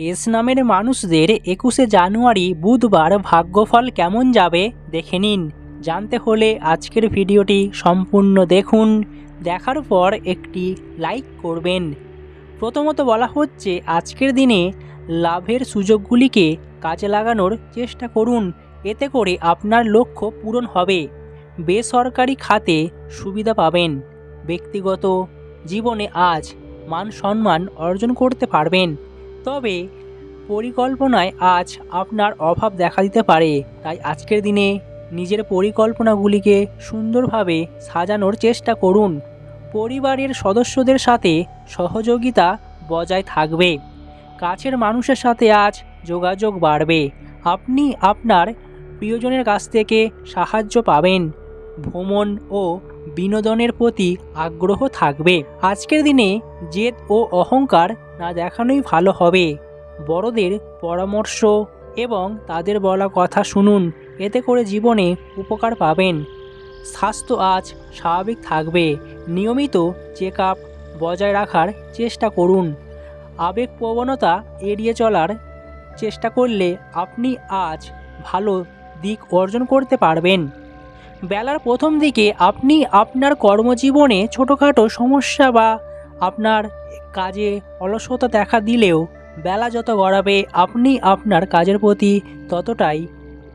S নামের মানুষদের একুশে জানুয়ারি বুধবার ভাগ্যফল কেমন যাবে দেখে নিন। জানতে হলে আজকের ভিডিওটি সম্পূর্ণ দেখুন। দেখার পর একটি লাইক করবেন। প্রথমত বলা হচ্ছে, আজকের দিনে লাভের সুযোগগুলিকে কাজে লাগানোর চেষ্টা করুন। এতে করে আপনার লক্ষ্য পূরণ হবে। বেসরকারি খাতে সুবিধা পাবেন। ব্যক্তিগত জীবনে আজ মান সম্মান অর্জন করতে পারবেন। তবে পরিকল্পনায় আজ আপনার অভাব দেখা দিতে পারে, তাই আজকের দিনে নিজের পরিকল্পনাগুলিকে সুন্দরভাবে সাজানোর চেষ্টা করুন। পরিবারের সদস্যদের সাথে সহযোগিতা বজায় থাকবে। কাছের মানুষের সাথে আজ যোগাযোগ বাড়বে। আপনি আপনার প্রিয়জনের কাছ থেকে সাহায্য পাবেন। ভ্রমণ ও বিনোদনের প্রতি আগ্রহ থাকবে। আজকের দিনে জেদ ও অহংকার না দেখানোই ভালো হবে। বড়দের পরামর্শ এবং তাদের বলা কথা শুনুন, এতে করে জীবনে উপকার পাবেন। স্বাস্থ্য আজ স্বাভাবিক থাকবে। নিয়মিত চেক আপ বজায় রাখার চেষ্টা করুন। আবেগ প্রবণতা এড়িয়ে চলার চেষ্টা করলে আপনি আজ ভালো দিক অর্জন করতে পারবেন। বেলার প্রথম দিকে আপনি আপনার কর্মজীবনে ছোটোখাটো সমস্যা বা আপনার কাজে অলসতা দেখা দিলেও বেলা যত গড়াবে, আপনি আপনার কাজের প্রতি ততটাই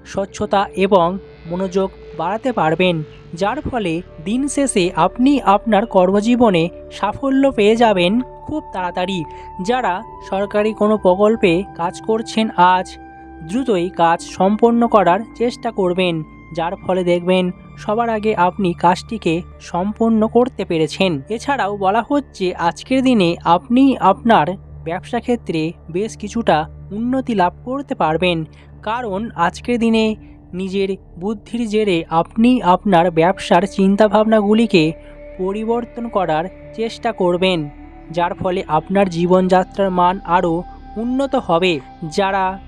স্বচ্ছতা এবং মনোযোগ বাড়াতে পারবেন, যার ফলে দিন শেষে আপনি আপনার কর্মজীবনে সাফল্য পেয়ে যাবেন খুব তাড়াতাড়ি। যারা সরকারি কোনো প্রকল্পে কাজ করছেন, আজ দ্রুতই কাজ সম্পন্ন করার চেষ্টা করবেন। যার ফলে দেখবেন সবার আগে আপনি কাজটিকে সম্পন্ন করতে পেরেছেন। এছাড়াও বলা হচ্ছে, আজকের দিনে আপনি আপনার ব্যবসা ক্ষেত্রে বেশ কিছুটা উন্নতি লাভ করতে পারবেন। কারণ আজকের দিনে নিজের বুদ্ধির জেরে আপনি আপনার ব্যবসার চিন্তাভাবনাগুলিকে পরিবর্তন করার চেষ্টা করবেন, যার ফলে আপনার জীবনযাত্রার মান আরও উন্নত হবে। যারা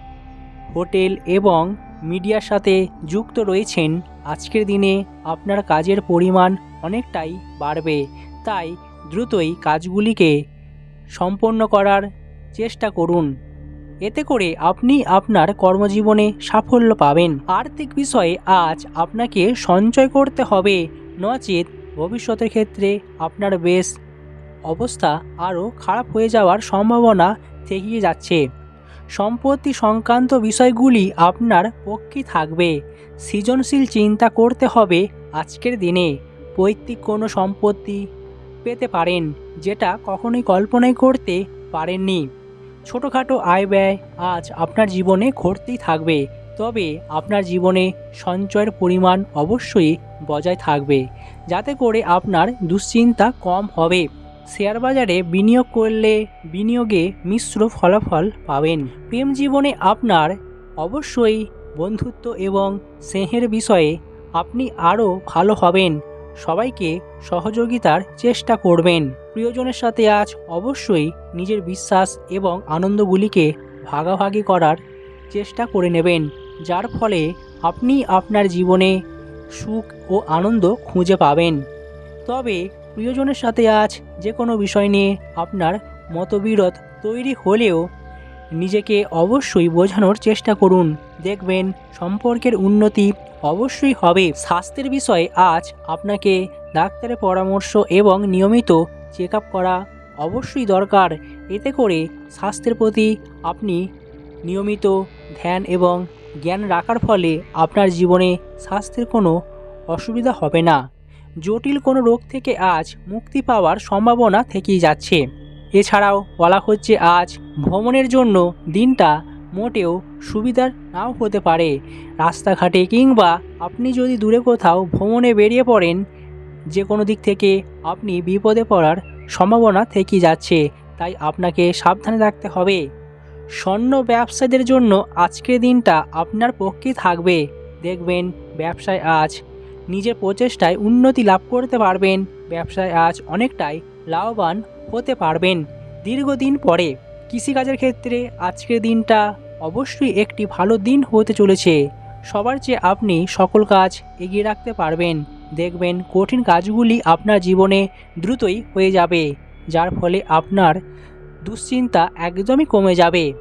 হোটেল এবং মিডিয়ার সাথে যুক্ত রয়েছেন, আজকের দিনে আপনার কাজের পরিমাণ অনেকটাই বাড়বে। তাই দ্রুতই কাজগুলিকে সম্পন্ন করার চেষ্টা করুন। এতে করে আপনি আপনার কর্মজীবনে সাফল্য পাবেন। আর্থিক বিষয়ে আজ আপনাকে সঞ্চয় করতে হবে। নচেত ভবিষ্যতের ক্ষেত্রে আপনার বেশ অবস্থা আরও খারাপ হয়ে যাওয়ার সম্ভাবনা থেকে যাচ্ছে। সম্পত্তি সংক্রান্ত বিষয়গুলি আপনার পক্ষে থাকবে। সৃজনশীল চিন্তা করতে হবে আজকের দিনে। পৈতৃক কোনো সম্পত্তি পেতে পারেন, যেটা কখনোই কল্পনাই করতে পারেননি। ছোটোখাটো আয় ব্যয় আজ আপনার জীবনে ঘটতেই থাকবে, তবে আপনার জীবনে সঞ্চয়ের পরিমাণ অবশ্যই বজায় থাকবে, যাতে করে আপনার দুশ্চিন্তা কম হবে। শেয়ার বাজারে বিনিয়োগ করলে বিনিয়োগে মিশ্র ফলাফল পাবেন। প্রেম জীবনে আপনার অবশ্যই বন্ধুত্ব এবং স্নেহের বিষয়ে আপনি আরও ভালো হবেন। সবাইকে সহযোগিতার চেষ্টা করবেন। প্রিয়জনের সাথে আজ অবশ্যই নিজের বিশ্বাস এবং আনন্দগুলিকে ভাগাভাগি করার চেষ্টা করে নেবেন, যার ফলে আপনি আপনার জীবনে সুখ ও আনন্দ খুঁজে পাবেন। তবে প্রিয়জনের সাথে আজ যে কোনো বিষয় নিয়ে আপনার মতবিরোধ তৈরি হলেও নিজেকে অবশ্যই বোঝানোর চেষ্টা করুন। দেখবেন সম্পর্কের উন্নতি অবশ্যই হবে। স্বাস্থ্যের বিষয়ে আজ আপনাকে ডাক্তারের পরামর্শ এবং নিয়মিত চেক করা অবশ্যই দরকার। এতে করে স্বাস্থ্যের প্রতি আপনি নিয়মিত ধ্যান এবং জ্ঞান রাখার ফলে আপনার জীবনে স্বাস্থ্যের কোনো অসুবিধা হবে না। জটিল কোনো রোগ থেকে আজ মুক্তি পাওয়ার সম্ভাবনা থেকেই যাচ্ছে। এছাড়াও বলা হচ্ছে আজ ভ্রমণের জন্য দিনটা মোটেও সুবিধার নাও হতে পারে। রাস্তাঘাটে কিংবা আপনি যদি দূরে কোথাও ভ্রমণে বেরিয়ে পড়েন যে কোনো দিক থেকে আপনি বিপদে পড়ার সম্ভাবনা থেকেই যাচ্ছে, তাই আপনাকে সাবধানে থাকতে হবে। স্বর্ণ ব্যবসায়ীদের জন্য আজকের দিনটা আপনার পক্ষে থাকবে। দেখবেন ব্যবসায় আজ নিজের প্রচেষ্টায় উন্নতি লাভ করতে পারবেন। ব্যবসায় আজ অনেকটাই লাভবান হতে পারবেন। দীর্ঘদিন পরে কৃষিকাজের ক্ষেত্রে আজকের দিনটা অবশ্যই একটি ভালো দিন হতে চলেছে। সবার চেয়ে আপনি সকল কাজ এগিয়ে রাখতে পারবেন। দেখবেন কঠিন কাজগুলি আপনার জীবনে দ্রুতই হয়ে যাবে, যার ফলে আপনার দুশ্চিন্তা একদমই কমে যাবে।